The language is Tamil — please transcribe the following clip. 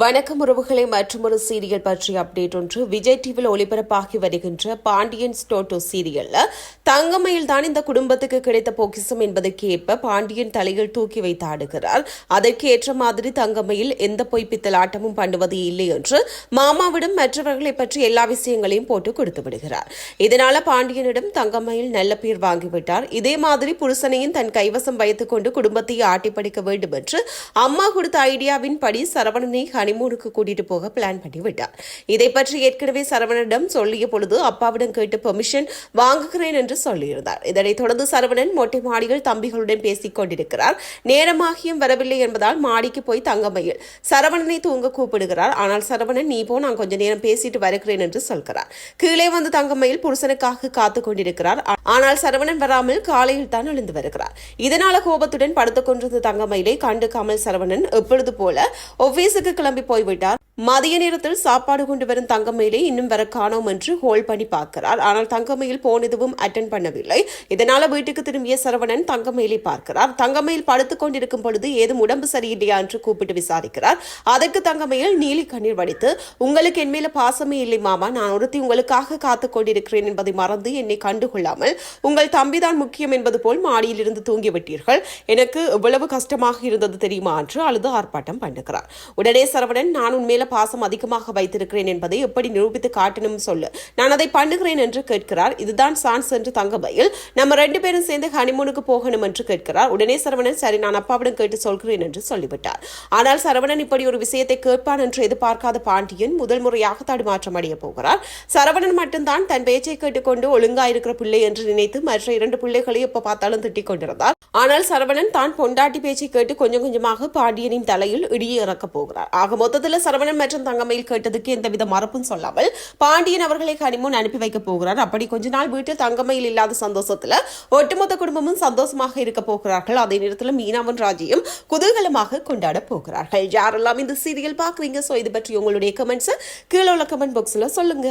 வணக்கம் உறவுகளை மற்றொரு சீரியல் பற்றிய அப்டேட் ஒன்று. விஜய் டிவியில் ஒளிபரப்பாகி வருகின்ற பாண்டியன் ஸ்டோட்டோ சீரியல்ல தங்கமையில் தான் இந்த குடும்பத்துக்கு கிடைத்த பொக்கிசம் என்பதற்கு ஏற்ப பாண்டியன் தலையில் தூக்கி வைத்து ஆடுகிறார். அதற்கு ஏற்ற மாதிரி தங்கமையில் எந்த பொய் பித்தலாட்டமும் பண்ணுவது இல்லை என்று மாமாவிடம் மற்றவர்களை பற்றி எல்லா விஷயங்களையும் போட்டு கொடுத்து விடுகிறார். இதனால பாண்டியனிடம் தங்கமையில் நல்ல பேர் வாங்கிவிட்டார் இதே மாதிரி புருஷனையும் தன் கைவசம் வைத்துக் கொண்டு குடும்பத்தை ஆட்டிப்படைக்க வேண்டும் என்று அம்மா கொடுத்த ஐடியாவின் படி சரவணனை ஹனிமூனுக்கு கூட்டிட்டு போக பிளான் பண்ணி விட்டார் இதை பற்றி ஏற்கனவே சரவணனிடம் சொல்லிய பொழுது அப்பாவிடம் கேட்டு பெர்மிஷன் வாங்குகிறேன் என்று சொல்லியிருந்தார். இதனைத் தொடர்ந்து சரவணன் மொட்டை மாடியில் தம்பிகளுடன் பேசிக் கொண்டிருக்கிறார். நேரமாகியும் வரவில்லை என்பதால் மாடிக்கு போய் தங்கமையில். சரவணனை தூங்க கூப்பிடுகிறார். ஆனால் சரவணன் நீ போ நான் கொஞ்ச நேரம் பேசிட்டு வருகிறேன் என்று சொல்கிறார். கீழே வந்து தங்கமையில் புருஷனுக்காக காத்துக் கொண்டிருக்கிறார். ஆனால் சரவணன் வராமல் காலையில் தான் எழுந்து வருகிறார். இதனால கோபத்துடன் படுத்துக் கொண்டிருந்த தங்கமயிலை கண்டுக்காமல் சரவணன் எப்பொழுது போல ஒவ்வீஸுக்கு கிளம்பி போய்விட்டார். மதிய நேரத்தில் சாப்பாடு கொண்டு வரும் தங்கமயிலை இன்னும் வர காணோம் என்று ஹோல் பண்ணி பார்க்கிறார். ஆனால் தங்கமயில் போன் எதுவும் அட்டன் பண்ணவில்லை. இதனால வீட்டுக்கு திரும்பிய சரவணன் தங்கமயிலை பார்க்கிறார். தங்கமயில் படுத்துக் கொண்டிருக்கும் பொழுது ஏதும் உடம்பு சரியில்லையா என்று கூப்பிட்டு விசாரிக்கிறார். அதற்கு தங்கமயில் நீலி கண்ணீர் வடித்து உங்களுக்கு என் மேல பாசமே இல்லை மாமா. நான் ஒருத்தி உங்களுக்காக காத்துக் கொண்டிருக்கிறேன் என்பதை மறந்து என்னை கண்டுகொள்ளாமல் உங்கள் தம்பிதான் முக்கியம் என்பது போல் மாடியில் இருந்து தூங்கிவிட்டீர்கள் எனக்கு எவ்வளவு கஷ்டமாக இருந்தது தெரியுமா? என்று அழுது ஆர்ப்பாட்டம் பண்ணுகிறார். உடனே சரவணன் நான் உண்மையில பாசம் அதிகமாக வைத்திருக்கிறேன் என்பதை எப்படி நிரூபித்து காட்டணும் சொல்லு. நான் அதை பண்ணுகிறேன் என்று கேட்கிறார். இதுதான் சான்ஸ் என்று தங்கபையில் நம்ம ரெண்டு பேரும் சேர்ந்து ஹனிமூனுக்கு போகணும் என்று கேட்கிறார். உடனே சரவணன் சரி நான் அப்பாவிடம் கேட்டு சொல்கிறேன் என்று சொல்லிவிட்டார். ஆனால் சரவணன் இப்படி ஒரு விஷயத்தை கேட்பான் என்று எதிர்பார்க்காத பாண்டியன் முதல் முறையாக தடுமாற்றம் அடைய போகிறார். சரவணன் மட்டும்தான் தன் பேச்சை கேட்டுக்கொண்டு ஒழுங்காயிருக்கிற பிள்ளை என்று நினைத்து மற்ற இரண்டு பிள்ளைகளை எப்ப பார்த்தாலும் திட்டிக் கொண்டிருந்தார். ஆனால் சரவணன் தான் பொண்டாட்டி பேச்சை கேட்டு கொஞ்சம் கொஞ்சமாக பாண்டியனின் தலையில் இடியை இறக்கப் போகிறார். ஆக மொத்தத்தில் சரவணன் மற்றும் தங்கமையில் கேட்டதுக்கு எந்தவித மறுப்பும் சொல்லாமல் பாண்டியன் அவர்களை கனிமுன் அனுப்பி வைக்க போகிறார். அப்படி கொஞ்ச நாள் வீட்டில் தங்கமையில் இல்லாத சந்தோஷத்துல ஒட்டுமொத்த குடும்பமும் சந்தோஷமாக இருக்க போகிறார்கள். அதே நேரத்தில் மீனாவன் ராஜியும் குதூகலமாக கொண்டாட போகிறார்கள். யாரெல்லாம் இந்த சீரியல் பாக்குறீங்க சோ இது பற்றி உங்களுடைய கமெண்ட்ஸ் கீழே உள்ள கமெண்ட் பாக்ஸில் சொல்லுங்க.